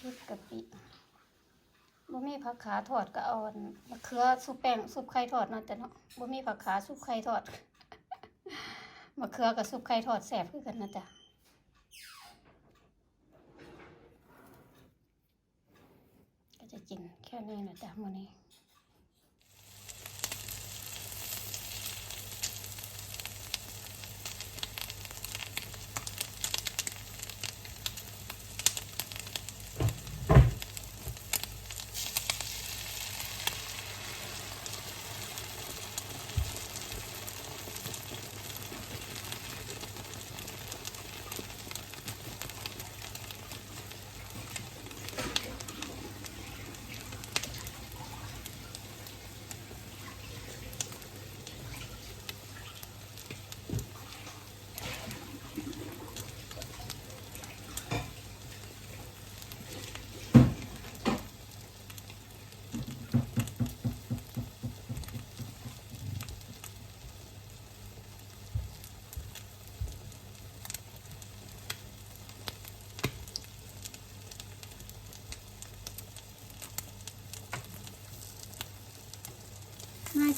พริกกะปิบ่มีผักขาทอดก็เอาอันมะเขือซุปแป้งซุปไข่ทอดเนาะจ้ะเนาะบ่มีผักขาซุปไข่ทอดมะเขือกับซุปไข่ทอดแสบคือกันนะจ๊ะก็จะกินแค่นี้นะจ๊ะมื้อนี้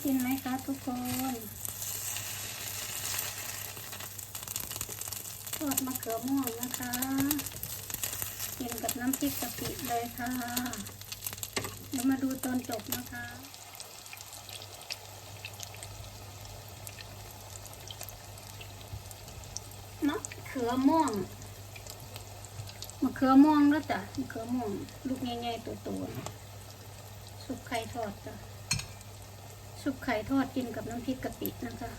กินไหมคะทุกคนทอดมะเขือม่วงนะคะ กินกับน้ำพริกกะปิเลยค่ะ เดี๋ยวมาดูตอนจบนะคะมะเขือม่วงมะเขือม่วงแล้วจ้ะมะเขือม่วง ลูกใหญ่ๆตัวๆนะสุกไข่ทอดจ้ะ ซุปไข่ทอดกินกับน้ำพริกกะปินะคะ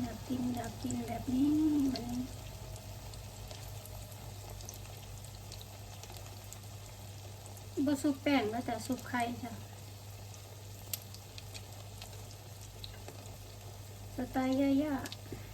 อยากกินอยากกินแบบนี้วันนี้บ่ซุปแป้งแล้วแต่ซุปไข่จ้ะสไตล์ย่าๆ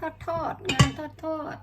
ทอดทอดงานทอดทอด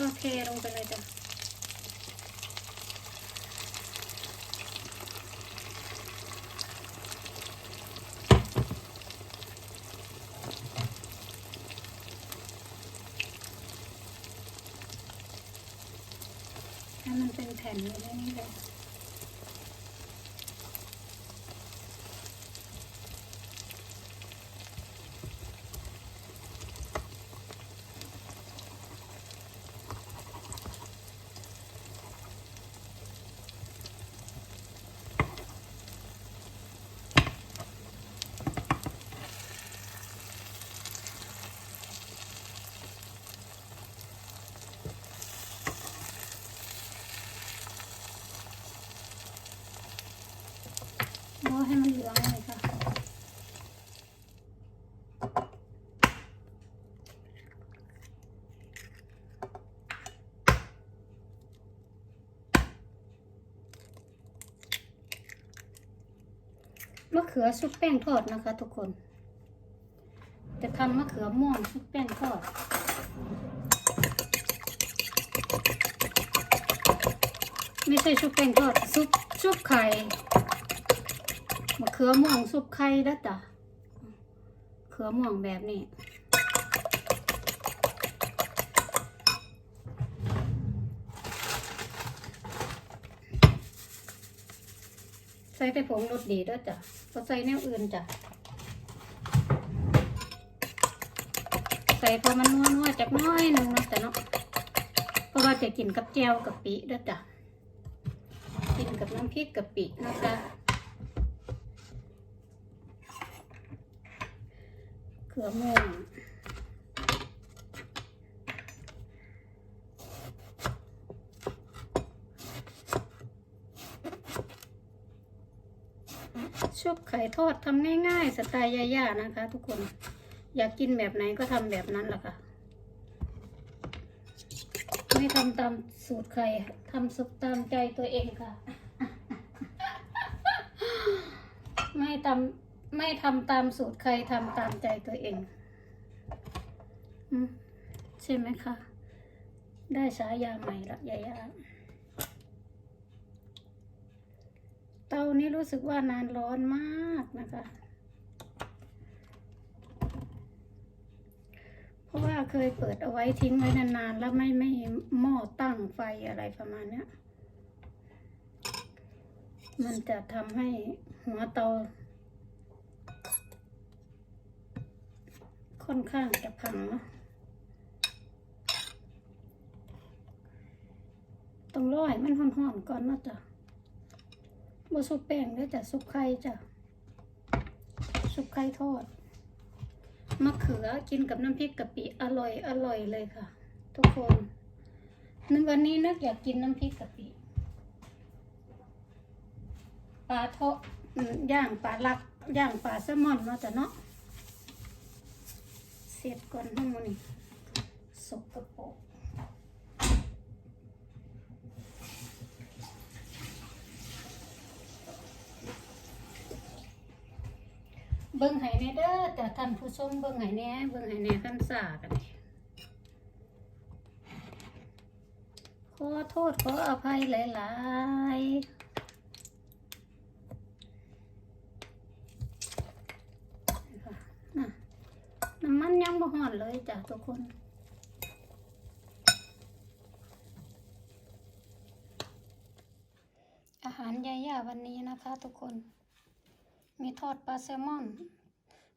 ก็เทลงไปเลยจ้ะให้มันเป็นแผ่นเลยนี่เลยะเขือซุปแป้งทอดนะคะ ทุกคน จะทำมะเขือม่วงซุปแป้งทอด ไม่ใช่ซุปแป้งทอดซุปซุปไข่มะเขือม่วงซุปไข่แล้วจ้ะเขือม่วงแบบนี้ แต่ผงรสดีด้วยจ้ะพอใส่แนวอื่นจ้ะ ใส่พอมันนัวๆจากน้อยหนึงนะแต่เนาะ เพราะว่าจะกินกับแจวกับปิด้วยจ้ะ กินกับน้ำพริกกะปินะจ๊ะเขือม่วง ชุบไข่ทอดทำง่ายๆสไตล์ย่าๆนะคะ ทุกคนอยากกินแบบไหนก็ทำแบบนั้นแหละค่ะ ไม่ทำตามสูตรใครทำสุดตามใจตัวเองค่ะ ไม่ทำไม่ทำตามสูตรใครทำตามใจตัวเองใช่ไหมคะ ได้ฉายาใหม่ละยายา เตานี้รู้สึกว่านานร้อนมากนะคะ เพราะว่าเคยเปิดเอาไว้ทิ้งไว้นานๆ แล้วไม่ไม่หม้อตั้งไฟอะไรประมาณเนี้ยมันจะทำให้หัวเตา ค่อนข้างจะพังเนาะต้องรอให้มันห่อนๆก่อนเนาะจ้ะ บ่ซุปแป้งเด้จ้ะซุปไข่จ้ะซุปไข่ทอดมะเขือกินกับน้ำพริกกะปิอร่อยอร่อยเลยค่ะ ทุกคนนึกวันนี้นึกอยากกินน้ำพริกกะปิปลาทอดย่างปลาลักย่างปลาแซลมอนเนาะจ้ะเนาะเสร็จก่อนห้องมันนี่สกปรก เบิ่งไห้แน่เด้อแต่ท่านผู้ชมเบิ่งไห้แน่เบิ่งไห้แน่คันสากันขอโทษขออภัยหลายๆน้ำมันยังบ่หอนเลยจ้ะทุกคน อาหารยายาวันนี้นะคะทุกคน มีทอดปลาแซลมอน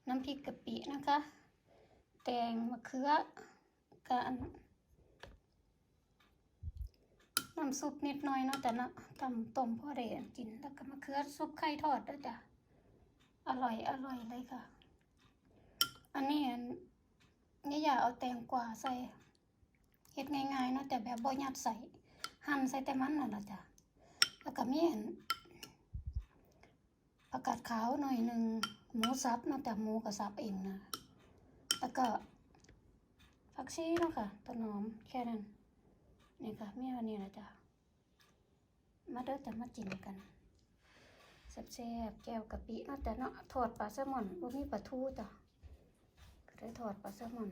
น้ำพริกกะปินะคะ แตงมะเขือกันน้ำซุปนิดหน่อยเนาะแต่เนาะตำต้มพ่อได้กินแล้วก็มะเขือซุปไข่ทอดด้วยจ้ะอร่อยอร่อยเลยค่ะ อันนี้นี่อย่าเอาแตงกวาใส่เฮ็ดง่ายๆเนาะแต่แบบบ่ยัดใส่หั่นใส่แต่มันนั่นล่ะจ้ะแล้วก็มีอัน ผักกาดขาวหน่อยหนึ่งหมูสับนาะแต่หมูก็สับเองนะแล้วก็ผักชีเนาะค่ะต้นหอมแค่นั้นนี่ค่ะมีวันนี้นะจ๊ะมาเด้อจะมากินกันแซ่บๆแก้วกะปินาะแต่เนาะทอดปลาแซลมอนบ่มีปลาทูจ้ะก็ได้ทอดปลาแซลมอน